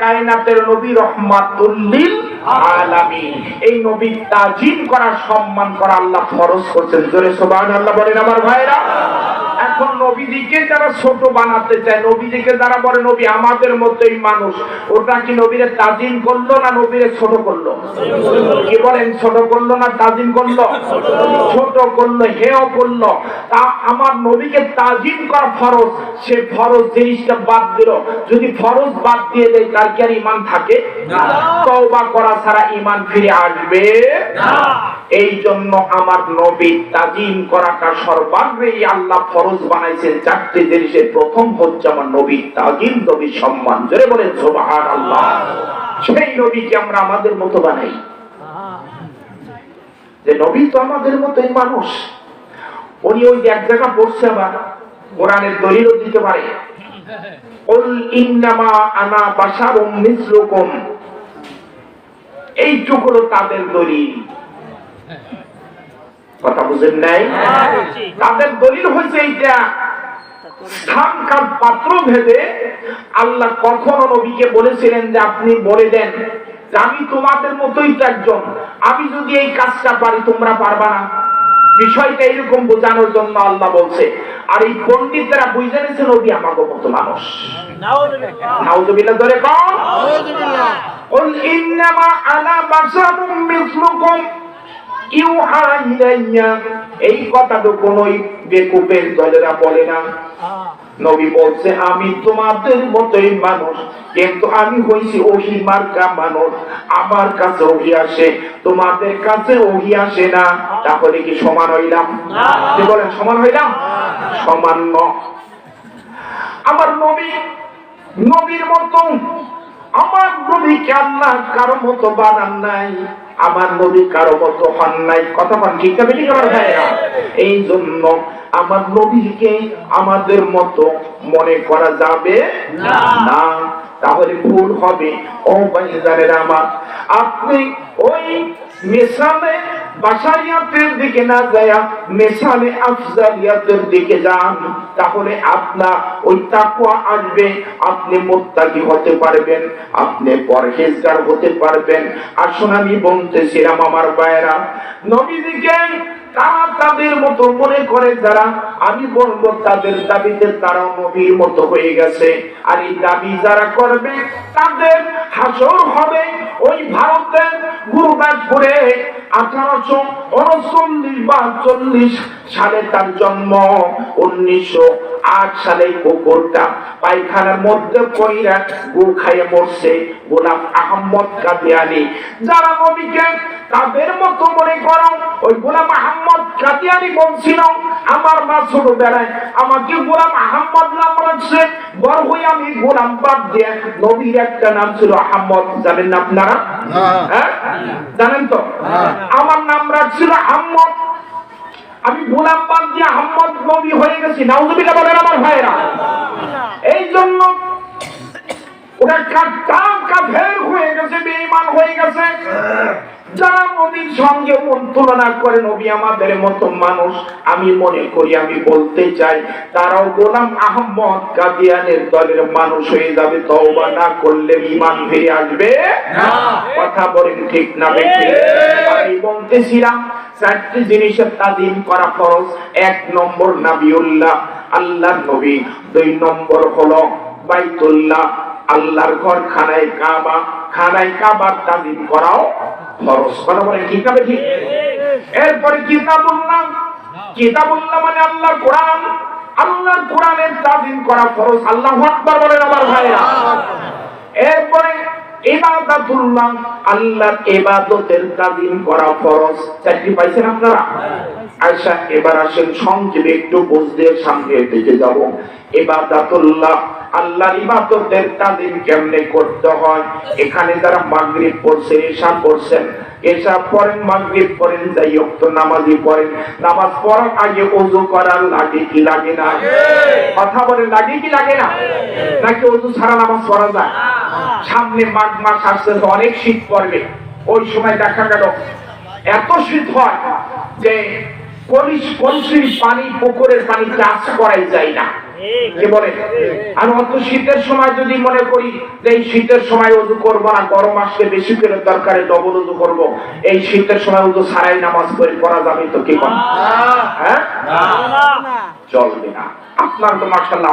কায়নাতের নবী রহমাতুল্লিল আলামিন। এই নবী তাজিম করা সম্মান করা আল্লাহ ফরজ করছেন। জোরে সুবহানাল্লাহ বলেন আমার ভাইরা নবীজিকে যারা ছোট বানাতে চায়, নবীজিকে যারা বলে, নবী, আমাদের মতোই মানুষ। ওটা কি নবীরে তাজিম করল না নবীরে ছোট করল? কি বলেন, ছোট করল না তাজিম করল? ছোট করল, হেয় করল। তা আমার নবীকে তাজিম করা ফরজ, সে ফরজ জিনিসটা বাদ দিল। যদি ফরজ বাদ দিয়ে দেয়, তার কি আর ইমান থাকে? তওবা করা ছাড়া ইমান ফিরে আসবে এই জন্য আমার নবী তাজিম করাটা সর্বাগ্রেই আল্লাহ ফরজ বানাইছেন চারটি জিনিসে। প্রথম হচ্ছে আমার নবী তাজিম, নবীর সম্মান। জোরে বলে সোবাহার আল্লাহ সেই নবীকে আমরা আমাদের মতো বানাই। যে নবী তো আমাদের মতোই মানুষ। উনি ওই এক জায়গা পড়ছে আবার, কোরআনের দলিলও দিতে পারে। কুল ইন্নামা আনা বাশারুম মিসলুকুম। এইটুকু তাদের দলিল। কথা বুঝেন নাই তাদের দলিল হয়েছে এইটা স্থানকাল পাত্র ভেদে আল্লাহ কখনো নবীকে বলেছিলেন যে আপনি বলে দেন যে আমি তোমাদের মতোই তো একজন আমি যদি এই কাজটা পারি তোমরা পারবা না বিষয়টা এরকম বোঝানোর জন্য আল্লাহ বলছে আর এই পণ্ডিতরা বুঝে নিয়েছে নবী আমাকে মতো মানুষ নাউজুবিল্লাহ ধরে কম قل إنما أنا بشر مثلكم ইউহা ইলাইয়া এই কথাটা কোনই বেকুবের দলেরা বলে না। নবী বলছে আমি তোমাদের মতোই মানুষ কিন্তু আমি হইছি ওহি মার্কা মানুষ। আমার কাছে ওহি আসে তোমাদের কাছে ওহি আসে না। তাহলে কি সমান হইলাম? বলেন সমান হইলাম? সমান ন। আমার নবী নবীর মতো আমার নবীকে আল্লাহ কারও মতো বানান নাই। আমার নবী কারও মতো হন নাই। কথা বল ঠিক আছে ঠিক আমার ভাইরা এই জন্য আমার নবীকে আমাদের মতো মনে করা যাবে না। তাহলে ভুল হবে। ও ভাইজানের আমার আপনি ওই মিশালে বাসারিয়াতের দিকে না যায় আফজালিয়াতের দিকে যান, তাহলে আপনার ওই তাকুয়া আসবে, আপনি মোত্তাকি হতে পারবেন, আপনি পরহেজগার হতে পারবেন। আসুন আমি বলতেছিলাম আমার তারা তাদের মতো মনে করে যারা, আমি বলব তাদের দাবিতে তারা নবীর মতো হয়ে গেছে। আর এই দাবি যারা করবে, তাদের হাসর হবে ওই ভারতের গুরুদাসপুরে। আঠারোশো উনচল্লিশ বা চল্লিশ সালে তার জন্ম। উনিশশো আট সালে কুকুরটা পায়খানার মধ্যে কইরা গু খাইয়ে মরছে গোলাম আহম্মদ কাদিয়ানি যারা নবীকে তাদের মতো মনে করো, ওই গোলাম আহম্মদ কাদিয়ানি বলছিল, আমার মা ছোটবেলায় আমাকে গোলাম আহম্মদ নাম রাখছে বড় হয়ে আমি গোলাম বাদ দিয়ে নবীর একটা নাম ছিল আহম্মদ। জানেন না আপনারা? হ্যাঁ? জানেন তো? আমার নাম রাখছিল আহম্মদ। আমি গোলাম বাদ দিয়ে আহম্মদ নবী হয়ে গেছি। নাউজুবিল্লাহ বলেন আমার ভাইরা এই জন্য ওরা কাটাম কাফের হয়ে গেছে, বেঈমান হয়ে গেছে। যারা নবীর সঙ্গে তুলনা করে নবী আমাদের মতো মানুষ, আমি মনে করি, আমি বলতে চাই, তারাও গোলাম আহম্মদ কাদিয়ানের দলের মানুষ হয়ে যাবে, তওবা না করলে ইমান ফিরে আসবে কথা বলেন ঠিক না আমি বলতেছিলাম, চারটি জিনিসের তাজিম করা ফরজ। এক নম্বর নাবিউল্লাহ আল্লাহ নবী। দুই নম্বর হলো বাইতুল্লাহ। আল্লাহর ঘর খানায় কাবা, খানায় কাবার তাজিম করাও ফরজ। বলেন ঠিক না ঠিক এরপরে মানে আল্লাহর কোরআন। আল্লাহর কোরআনের তাজিম করা ফরজ। আল্লাহু আকবার বলেন আমার ভাইরা। এরপরে ইবাদাতুল্লাহ, আল্লাহর ইবাদতের করা ফরজ। পাইছেন আপনারা? আচ্ছা এবার আসেন সংক্ষেপে একটু বুঝতে সামনে দিকে যাব। ইবাদাতুল্লাহ আল্লাহর ইবাদতের কেমনে করতে হয়? এখানে যারা মাগরিব পড়ছে পড়ছেন পড়েন মাগরিব পড়েন যাই হোক তো নামাজি পড়েন। নামাজ পড়ার আগে ওযু করার লাগে কি লাগে না? কথা বলে লাগে কি লাগে না? নাকি ওযু ছাড়া নামাজ পড়া যায়? সামনে মাঘ মাস আসছে অনেক শীত পড়বে। ওই সময় দেখা গেল এত শীত হয় যে কলিশ কলসির পানি পুকুরের পানি চাষ করাই যায় না। কে বলে? আর অত শীতের সময় যদি মনে করি যে এই শীতের সময় উজু করব না গরম আসলে বেশি করে দরকারে ডবল উজু করব এই শীতের সময় উজু সারাই নামাজ করে করা যাবে তো কি হ্যাঁ? চলবে না। আপনার তো মার্শাল্লাহ